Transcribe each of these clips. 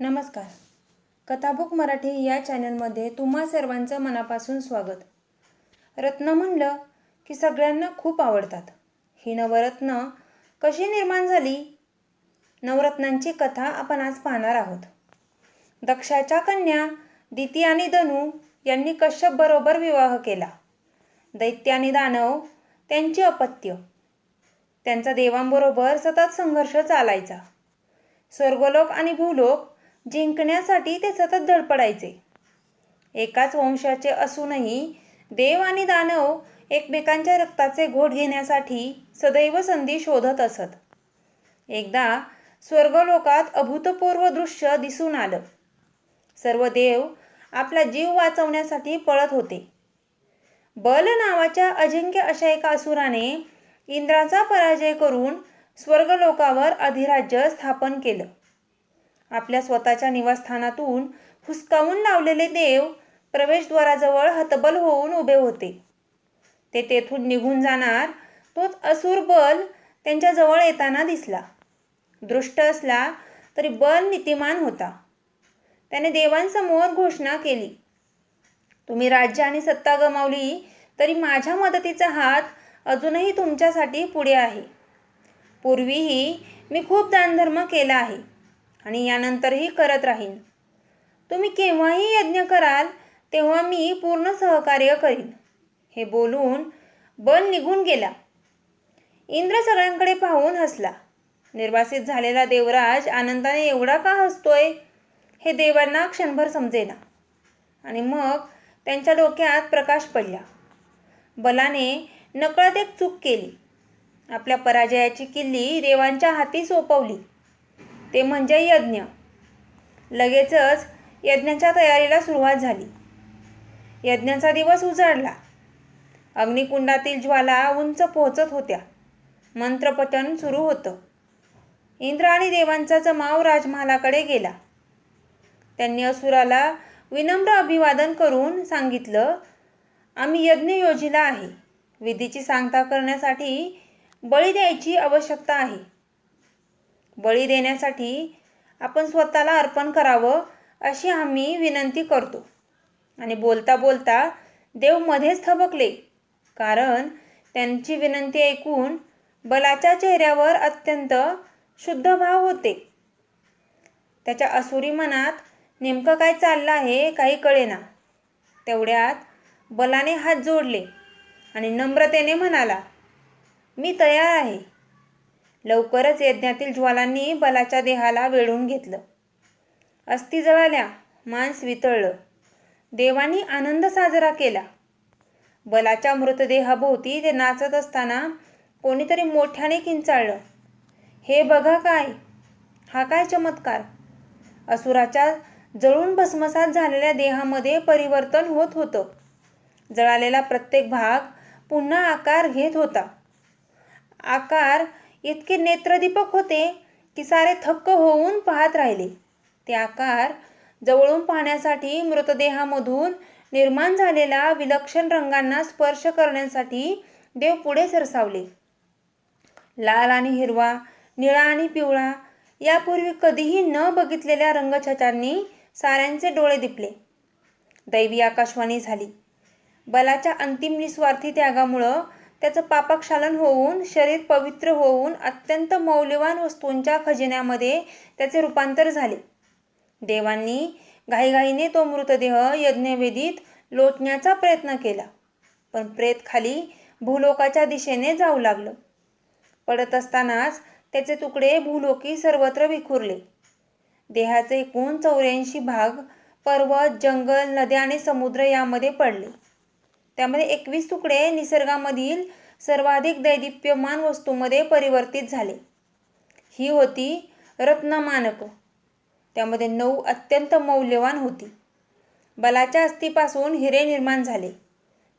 नमस्कार. कथाबुक मराठी या चॅनलमध्ये तुम्हा सर्वांचं मनापासून स्वागत. रत्न म्हणलं की सगळ्यांना खूप आवडतात. ही नवरत्न कशी निर्माण झाली? नवरत्नांची कथा आपण आज पाहणार आहोत. दक्षाच्या कन्या दिती आणि धनू यांनी कश्यप बरोबर विवाह केला. दैत्य आणि दानव त्यांची अपत्य. त्यांचा देवांबरोबर सतत संघर्ष चालायचा. स्वर्गलोक आणि भूलोक जिंकण्यासाठी ते सतत धडपडायचे. एकाच वंशाचे असूनही देव आणि दानव एकमेकांच्या रक्ताचे घोट घेण्यासाठी सदैव संधी शोधत असत. एकदा स्वर्गलोकात अभूतपूर्व दृश्य दिसून आलं. सर्व देव आपला जीव वाचवण्यासाठी पळत होते. बल नावाच्या अजिंक्य अशा एका असुराने इंद्राचा पराजय करून स्वर्गलोकावर अधिराज्य स्थापन केलं. आपल्या स्वतःच्या निवासस्थानातून हुसकावून लावलेले देव प्रवेशद्वाराजवळ हतबल होऊन उभे होते. ते तेथून निघून जाणार तोच असुर बल त्यांच्याजवळ येताना दिसला. दृष्ट असला तरी बल नीतिमान होता. त्याने देवांसमोर घोषणा केली. तुम्ही राज्य आणि सत्ता गमावली तरी माझ्या मदतीचा हात अजूनही तुमच्यासाठी पुढे आहे. पूर्वीही मी खूप दानधर्म केला आहे. आणि यानंतरही करत राहीन. तुम्ही केव्हाही यज्ञ कराल तेव्हा मी पूर्ण सहकार्य करीन. हे बोलून बल निघून गेला. इंद्र सगळ्यांकडे पाहून हसला. निर्वासित झालेला देवराज आनंदाने एवढा का हसतोय? हे देवांना क्षणभर समजेना. आणि मग त्यांच्या डोक्यात प्रकाश पडला. बलाने नकळत एक चूक केली. आपल्या पराजयाची किल्ली देवांच्या हाती सोपवली. ते म्हणजे यज्ञ. लगेचच यज्ञाच्या तयारीला सुरुवात झाली. यज्ञाचा दिवस उजाडला. अग्निकुंडातील ज्वाला उंच पोहोचत होत्या. मंत्रपठण सुरू होतं. इंद्र आणि देवांचा जमाव राजमहालाकडे गेला. त्यांनी असुराला विनम्र अभिवादन करून सांगितलं आम्ही यज्ञ योजिला आहे. विधीची सांगता करण्यासाठी बळी द्यायची आवश्यकता आहे. बळी देण्यासाठी आपण स्वतःला अर्पण करावं अशी आम्ही विनंती करतो. आणि बोलता बोलता देव मध्येच थबकले. कारण त्यांची विनंती ऐकून बलाच्या चेहऱ्यावर अत्यंत शुद्ध भाव होते. त्याच्या असुरी मनात नेमकं काय चाललं आहे काही कळेना. तेवढ्यात बलाने हात जोडले आणि नम्रतेने म्हणाला मी तयार आहे. लवकरच यज्ञातील ज्वालांनी बलाच्या देहाला वेढून घेतलं. अस्थि जळाल्या मांस वितळलं. देवांनी आनंद साजरा केला. बलाच्या मृतदेहाभोवती ते नाचत असताना कोणीतरी मोठ्याने किंचाळलं. हे बघा काय? हा काय चमत्कार? असुराच्या जळून भस्मसात झालेल्या देहामध्ये परिवर्तन होत होतं. जळालेला प्रत्येक भाग पुन्हा आकार घेत होता. आकार इतके नेत्रदीपक होते की सारे थक्क होऊन पाहत राहिले. ते आकार जवळून पाहण्यासाठी मृतदेहामधून निर्माण झालेला विलक्षण रंगांना स्पर्श करण्यासाठी देव पुढे सरसावले. लाल आणि हिरवा निळा आणि पिवळा यापूर्वी कधीही न बघितलेल्या रंगछटांनी साऱ्यांचे डोळे दिपले. दैवी आकाशवाणी झाली. बलाच्या अंतिम निस्वार्थी त्यागामुळं त्याचं पापक्षालन होऊन शरीर पवित्र होऊन अत्यंत मौल्यवान वस्तूंच्या खजिन्यामध्ये त्याचे रूपांतर झाले. देवांनी घाईघाईने तो मृतदेह यज्ञवेदीत लोटण्याचा प्रयत्न केला. पण प्रेत खाली भूलोकाच्या दिशेने जाऊ लागलं. पडत असतानाच त्याचे तुकडे भूलोकी सर्वत्र विखुरले. देहाचे एकूण चौऱ्याऐंशी भाग पर्वत जंगल नद्या आणि समुद्र यामध्ये पडले. त्यामध्ये एकवीस तुकडे निसर्गामधील सर्वाधिक दैदिप्यमान वस्तूमध्ये परिवर्तित झाले. ही होती रत्नमानक. त्यामध्ये नऊ अत्यंत मौल्यवान होती. बलाच्या अस्थीपासून हिरे निर्माण झाले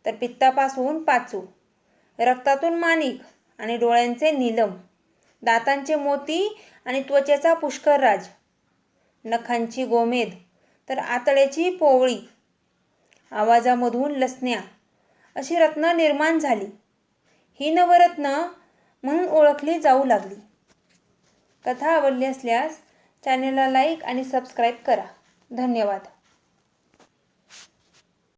तर पित्तापासून पाचू. रक्तातून माणिक आणि डोळ्यांचे नीलम दातांचे मोती आणि त्वचेचा पुष्करराज नखांची गोमेद तर आतड्याची पोवळी आवाजामधून लसण्या अशी रत्न निर्माण झाली. ही नवरत्न म्हणून ओळखली जाऊ लागली. कथा आवडली असल्यास चॅनलला लाईक आणि सबस्क्राईब करा. धन्यवाद.